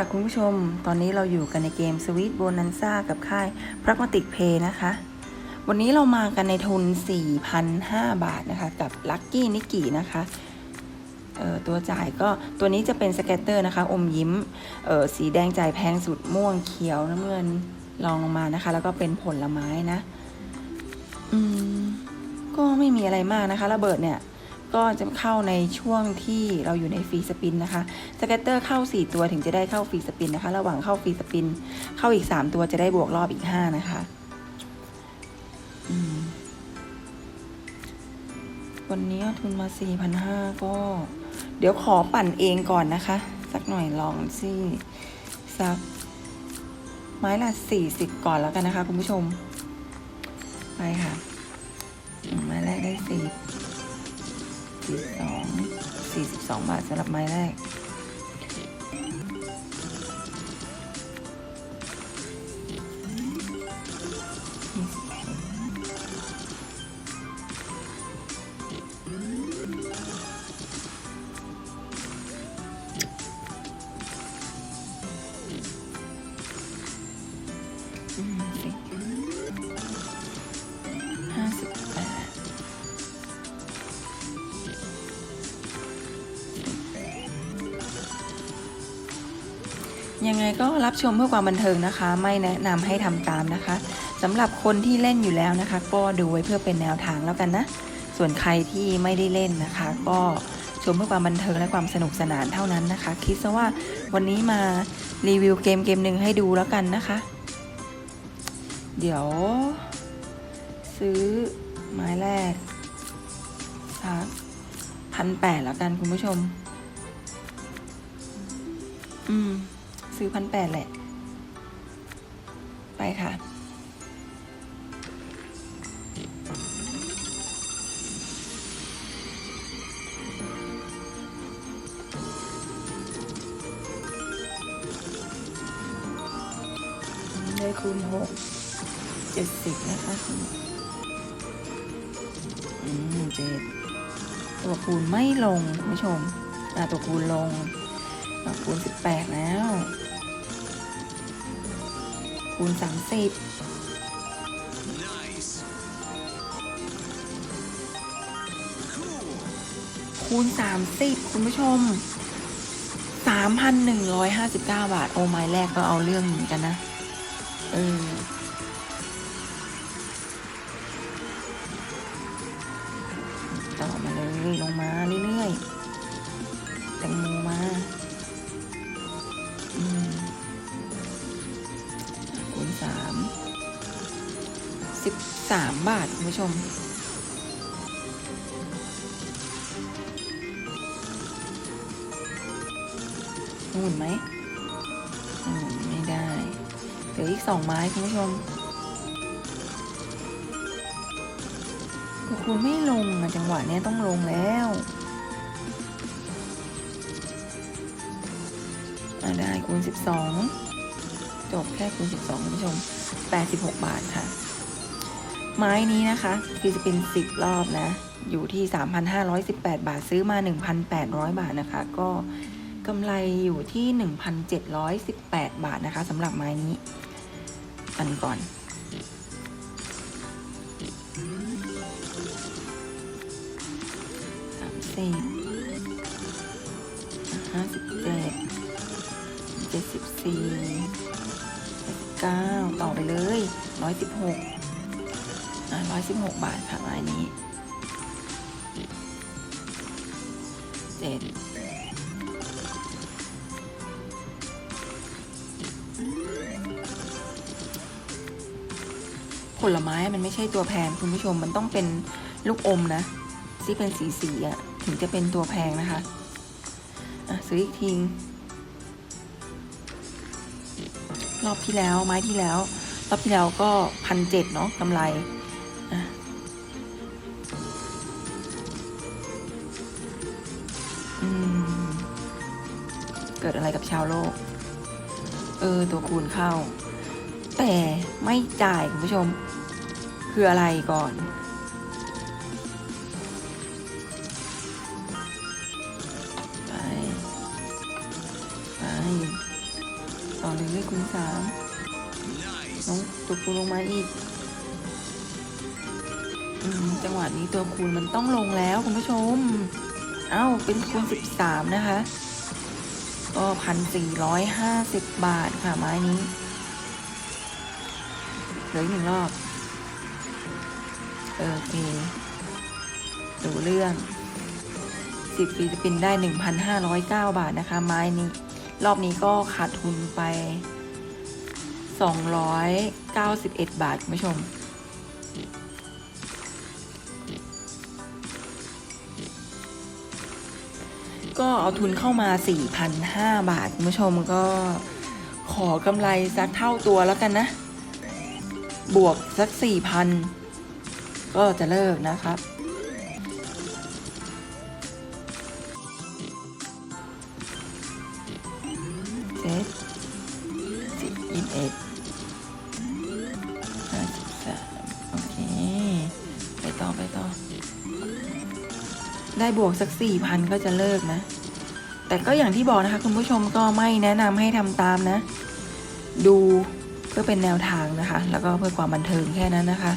ค่ะคุณผู้ชม ตอนนี้เราอยู่กันในเกม Sweet Bonanza กับค่าย Pragmatic Pay นะคะ วันนี้เรามากันในทุน 4,005 บาทนะคะ กับ Lucky n i k k i นะคะออตัวจ่ายก็ตัวนี้จะเป็นสเก็ตเตอร์นะคะ อมยิ้มออสีแดงจ่ายแพงสุดม่วงเขียวน้ำเงินลองลงมานะคะ แล้วก็เป็นผลไม้นะ อืม ก็ไม่มีอะไรมากนะคะ ระเบิดเนี่ย ก็จะเข้าในช่วงที่เราอยู่ในฟรีสปินนะคะสเก็ตเตอร์เข้า 4 ตัวถึงจะได้เข้าฟรีสปินนะคะ ระหว่างเข้าฟรีสปิน เข้าอีก 3 ตัวจะได้บวกรอบอีก 5 นะคะวันนี้ทุนมา 4,500 ก็ เดี๋ยวขอปั่นเองก่อนนะคะ สักหน่อยลองสิสักไม้ละ 40 ก่อนแล้วกันนะคะ คุณผู้ชม ไปค่ะ ไม้แรกได้ 10 สี่สองสี่สิบสองบาทสำหรับไม้แรก ยังไงก็รับชมเพื่อความบันเทิงนะคะ ไม่แนะนำให้ทำตามนะคะสำหรับคนที่เล่นอยู่แล้วนะคะ ก็ดูไว้เพื่อเป็นแนวทางแล้วกันนะ ส่วนใครที่ไม่ได้เล่นนะคะ ก็ชมเพื่อความบันเทิงและความสนุกสนานเท่านั้นนะคะ คิดซะว่าวันนี้มารีวิวเกมเกมหนึ่งให้ดูแล้วกันนะคะ เดี๋ยว ซื้อไม้แรกสักพันแปดแล้วกันคุณผู้ชม อืม ซื้อพันแปดแหละ ไปค่ะ ได้คูณหกเจ็ดสิบนะคะอืมเจ็ดตัวคูณไม่ลง คุณผู้ชมอ่ตัวคูณลงอะคูณสิบแปดแล้ว คูณสามสิบคูณสามสิบคุณผู้ชมสามพันหนึ่งร้อยห้าสิบเก้าบาท โอ้ไม้แรกก็เอาเรื่องเหมือนกันนะ เออ สามบาทคุณผู้ชม หมุนไหมหมุนไม่ได้ เหลืออีกสองไม้คุณผู้ชมคุณไม่ลงอะจังหวะนี้ต้องลงแล้วได้คูณ 12 จบแค่คูณ 12คุณผู้ชม 86 บาทค่ะ ไม้นี้นะคะคือจะเป็นสิบรอบนะ อยู่ที่ 3,518 บาทซื้อมา 1,800 บาทนะคะ ก็กำไรอยู่ที่ 1,718 บาทนะคะสำหรับไม้นี้อันก่อน สามสิบห้าสิบเจ็ดเจ็ดสิบสี่เก้าต่อไปเลยร้อยสิบหก ร้อยสิบหกบาทค่ะไม้นี้เจ็ดผลไม้มันไม่ใช่ตัวแพงคุณผู้ชมมันต้องเป็นลูกอมนะที่เป็นสีสีๆอะ่ะ ถึงจะเป็นตัวแพงนะคะอะซื้ออีกทีรอบที่แล้วไม้ที่แล้ว รอบที่แล้วก็พันเจ็ดเนาะกำไร เกิดอะไรกับชาวโลก เออ ตัวคูณเข้า แต่ไม่จ่ายคุณผู้ชม คืออะไรก่อนไปไปต่อเลยคุณสามน้องตัวคูณลงมาอีก จังหวะนี้ตัวคูณมันต้องลงแล้วคุณผู้ชม เอ้า เป็นคูณสิบสามนะคะ ก็พันสี่ร้อยห้าสิบบาทค่ะไม้นี้ เหลือหนึ่งรอบ โอเค ดูเรื่องสิบฟิลิปปินได้หนึ่งพันห้าร้อยเก้าบาทนะคะ ไม้นี้ รอบนี้ก็ขาดทุนไปสองร้อยเก้าสิบเอ็ดบาทคุณผู้ชม ก็เอาทุนเข้ามา4,005บาทคุณผู้ชมก็ขอกำไรสักเท่าตัวแล้วกันนะ บวกสัก 4,000 ก็จะเลิกนะครับเซตสิบยี่สิบเอ็ดห้าสิบสามโอเค ไปต่อ ไปต่อ ได้บวกสักสี่พันก็จะเลิกนะ แต่ก็อย่างที่บอกนะคะคุณผู้ชมก็ไม่แนะนำให้ทำตามนะ ดูเพื่อเป็นแนวทางนะคะ แล้วก็เพื่อความบันเทิงแค่นั้นนะคะ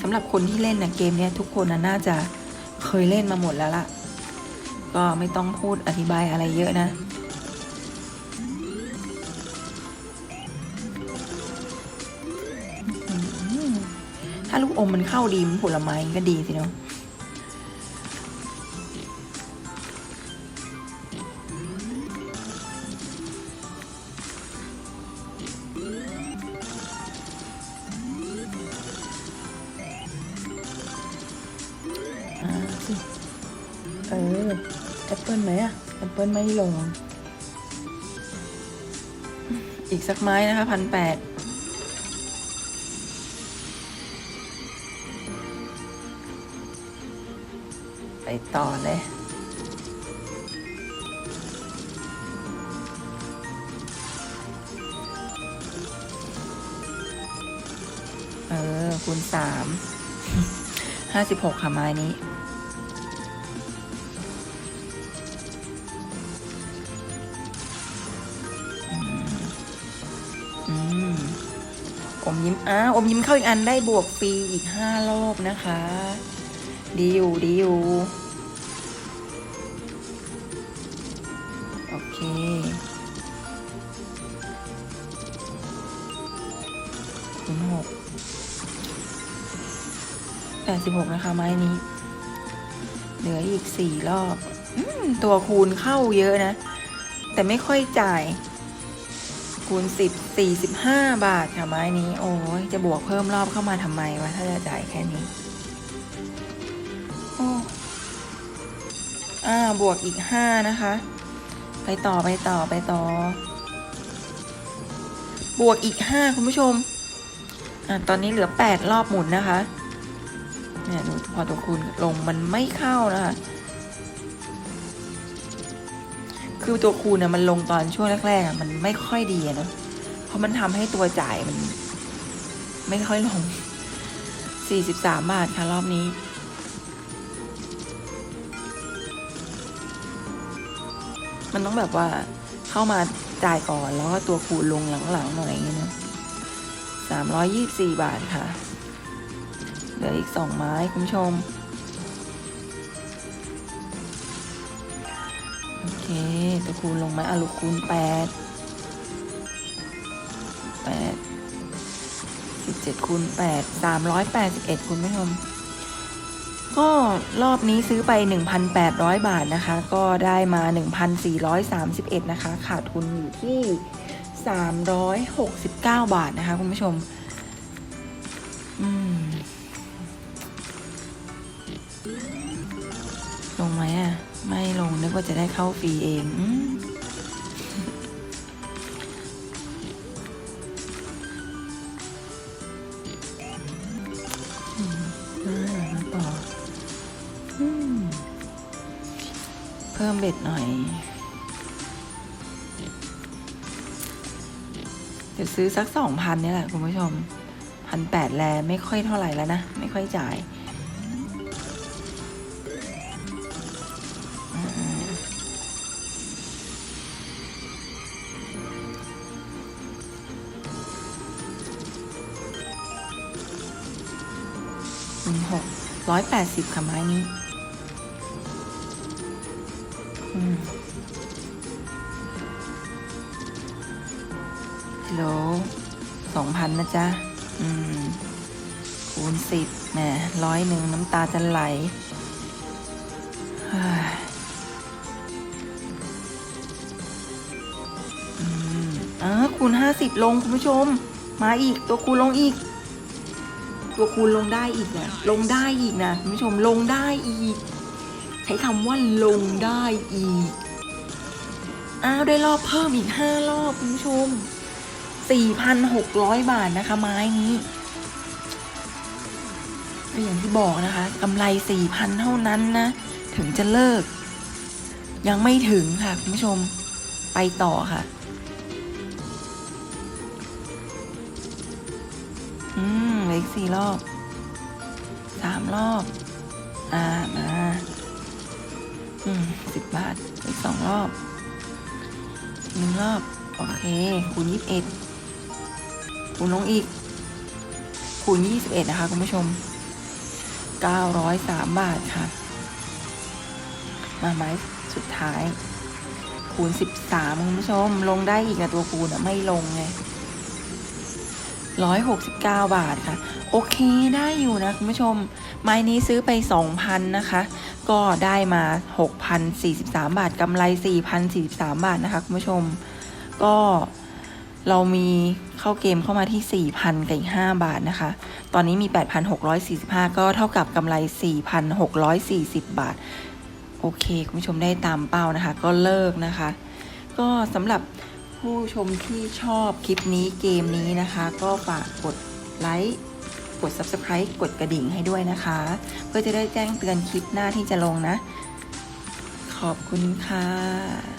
สำหรับคนที่เล่นนะเกมเนี้ยทุกคนนะน่าจะเคยเล่นมาหมดแล้วล่ะ ก็ไม่ต้องพูดอธิบายอะไรเยอะนะ ถ้าลูกอมมันเข้าดีมันผลไม้ก็ดีสิเนาะอ่าสิเออแอปเปิลไหมอะแอปเปิลไม่ลง อีกสักไม้นะคะพันแปด ต่อเลยเออคูณสามห้าสิบหกค่ะไม้นี้อืมอมยิ้มอ้าอมยิ้มเข้าอีกอันได้บวกฟรีอีกห้ารอบนะคะ ดีอยู่ดีอยู่ โอเคคูณหกแปดสิบหกนะคะ ไม้นี้ เหลืออีกสี่รอบอตัวคูณเข้าเยอะนะ แต่ไม่ค่อยจ่าย คูณสิบสี่สิบห้าบาทค่ะ ไม้นี้ โอ้ยจะบวกเพิ่มรอบเข้ามาทำไมวะ ถ้าจะจ่ายแค่นี้โอ้อ่าบวกอีกห้านะคะ ไปต่อไปต่อไปต่อ บวกอีกห้าคุณผู้ชม อ่าตอนนี้เหลือแปดรอบหมุนนะคะ เนี่ยดูพอตัวคูณลงมันไม่เข้านะคะ คือตัวคูณเนี่ยมันลงตอนช่วงแรกๆอะมันไม่ค่อยดีนะเพราะมันทำให้ตัวจ่ายมัน ไม่ค่อยลงสี่สิบสามบาทค่ะรอบนี้ มันต้องแบบว่าเข้ามาจ่ายก่อนแล้วก็ตัวคูณลงหลังๆหน่อยอย่างเงี้ยนะสามร้อยยี่สี่บาทค่ะ เหลืออีกสองไม้คุณผู้ชม โอเค ตัวคูณลงมาอะลูกคูณแปดแปดสิบเจ็ดคูณแปดสามร้อยแปดสิบเอ็ดคุณผู้ชม ก็รอบนี้ซื้อไป 1,800 บาทนะคะ ก็ได้มา 1,431 นะคะ ขาดทุนอยู่ที่ 369 บาทนะคะ คุณผู้ชม ลงไหมอะ ไม่ลงนึกว่าจะได้เข้าฟรีเองอ พิ่มเบ็ดหน่อย เดี๋ยวซื้อสักสองพันนี่แหละคุณผู้ชมพันแปดแลไม่ค่อยเท่าไหร่แล้วนะ ไม่ค่อยจ่ายหนหกร้อยแปดสิบค่ะไม้นี้ องพันนะจ๊ะ อืม คูณสิบแหมร้อยหนึ่งน้ำตาจะไหลอืมอ่าคูณห้าสิบลงคุณผู้ชม มาอีกตัวคูณลงอีก ตัวคูณลงได้อีกนะลงได้อีกนะคุณผู้ชมลงได้อีก ใช้คำว่าลงได้อีกอ้าวได้รอบเพิ่มอีกห้ารอบคุณผู้ชม 4,600 บาทนะคะ ไม้นี้ก็อย่างที่บอกนะคะกำไร 4,000 เท่านั้นนะ ถึงจะเลิก ยังไม่ถึงค่ะ คุณผู้ชมไปต่อค่ะ อืมเหลืออีกสี่รอบสามรอบ อ่า มา อืมสิบบาท อีกสองรอบหนึ่งรอบ โอเค คูณยี่สิบเอ็ด คูณลงอีก คูณยี่สิบเอ็ดนะคะ คุณผู้ชมเก้าร้อยสามบาทค่ะ มาไม้สุดท้าย คูณสิบสามคุณผู้ชม ลงได้อีกนะตัวคูณอะไม่ลงไงร้อยหกสิบเก้าบาทค่ะ โอเคได้อยู่นะ คุณผู้ชม ไม้นี้ซื้อไปสองพันนะคะ ก็ได้มา 6,043 บาทกำไร 4,043 บาทนะคะ คุณผู้ชม ก็ เรามีเข้าเกมเข้ามาที่ 4,000กับอีก5บาทนะคะ ตอนนี้มี 8,645 ก็เท่ากับกำไร 4,640 บาท โอเค คุณผู้ชมได้ตามเป้านะคะ ก็เลิกนะคะ ก็สำหรับผู้ชมที่ชอบคลิปนี้เกมนี้นะคะ ก็ฝากกดไลค์กด subscribe กดกระดิ่งให้ด้วยนะคะ เพื่อจะได้แจ้งเตือนคลิปหน้าที่จะลงนะ ขอบคุณค่ะ